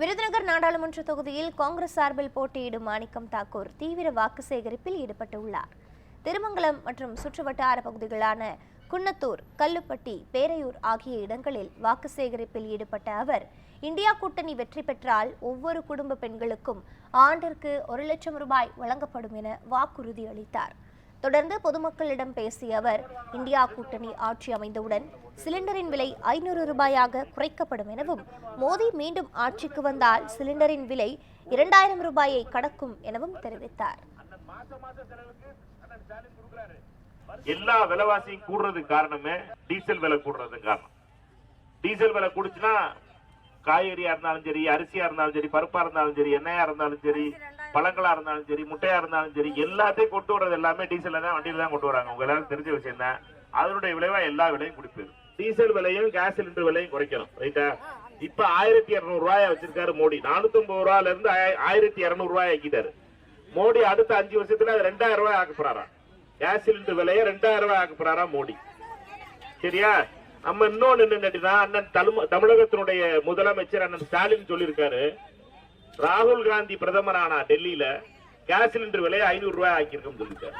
விருதுநகர் நாடாளுமன்ற தொகுதியில் காங்கிரஸ் சார்பில் போட்டியிடும் மாணிக்கம் தாக்கூர் தீவிர வாக்கு சேகரிப்பில் ஈடுபட்டுள்ளார். திருமங்கலம் மற்றும் சுற்றுவட்டார பகுதிகளான குன்னத்தூர் கல்லுப்பட்டி பேரையூர் ஆகிய இடங்களில் வாக்கு சேகரிப்பில் ஈடுபட்ட அவர் இந்தியா கூட்டணி வெற்றி பெற்றால் ஒவ்வொரு குடும்ப பெண்களுக்கும் ஆண்டிற்கு ஒரு லட்சம் ரூபாய் வழங்கப்படும் என வாக்குறுதி அளித்தார். தொடர்ந்து பொதுமக்களிடம் பேசிய அவர் இந்தியா கூட்டணி ஆட்சி அமைந்தவுடன் சிலிண்டரின் விலை ஐநூறு ரூபாயாக குறைக்கப்படும் எனவும் மோடி மீண்டும் ஆட்சிக்கு வந்தால் சிலிண்டரின் விலை இரண்டாயிரம் ரூபாயை கடக்கும் எனவும் தெரிவித்தார். எல்லா விலைவாசியும் கூடுறது காரணமே டீசல் விலை கூடுறது காரணம். டீசல் விலை கூடுச்சுன்னா காய்கறியா இருந்தாலும் சரி அரிசியா இருந்தாலும் சரி பருப்பா இருந்தாலும் சரி எண்ணெயா இருந்தாலும் சரி பழங்களா இருந்தாலும் சரி முட்டையா இருந்தாலும் சரி எல்லாத்தையும் கொண்டு வர்றது எல்லாமே டீசல்ல தான் வண்டியில தான் கொண்டு வராங்க. உங்க எல்லாரும் தெரிஞ்ச விஷயம் தான். அதனுடைய விளைவா எல்லா விலையும் குடிப்பது டீசல் விலையும் கேஸ் சிலிண்டர் விலையும் குறைக்கணும். ரைட்டா இப்ப ஆயிரத்தி இருநூறு ரூபாய் வச்சிருக்காரு மோடி. நானூத்தி ஐம்பது ரூபாயில இருந்து ஆயிரத்தி இருநூறு ரூபாய் ஆக்கிட்டாரு மோடி அடுத்த அஞ்சு வருஷத்துல அது ரெண்டாயிரம் ரூபாய் ஆக்க போறாரா? கேஸ் சிலிண்டர் விலையை ரெண்டாயிரம் ரூபாய் ஆக்க போறாரா மோடி? சரியா? நம்ம இன்னொன்னு என்ன அண்ணன் தலும- தமிழகத்தினுடைய முதலமைச்சர் அண்ணன் ஸ்டாலின் சொல்லியிருக்காரு. ராகுல் காந்தி பிரதமரானா டெல்லியில கேஸ் சிலிண்டர் விலையை ஐநூறு ரூபாய் ஆக்கியிருக்கோம் சொல்லியிருக்காரு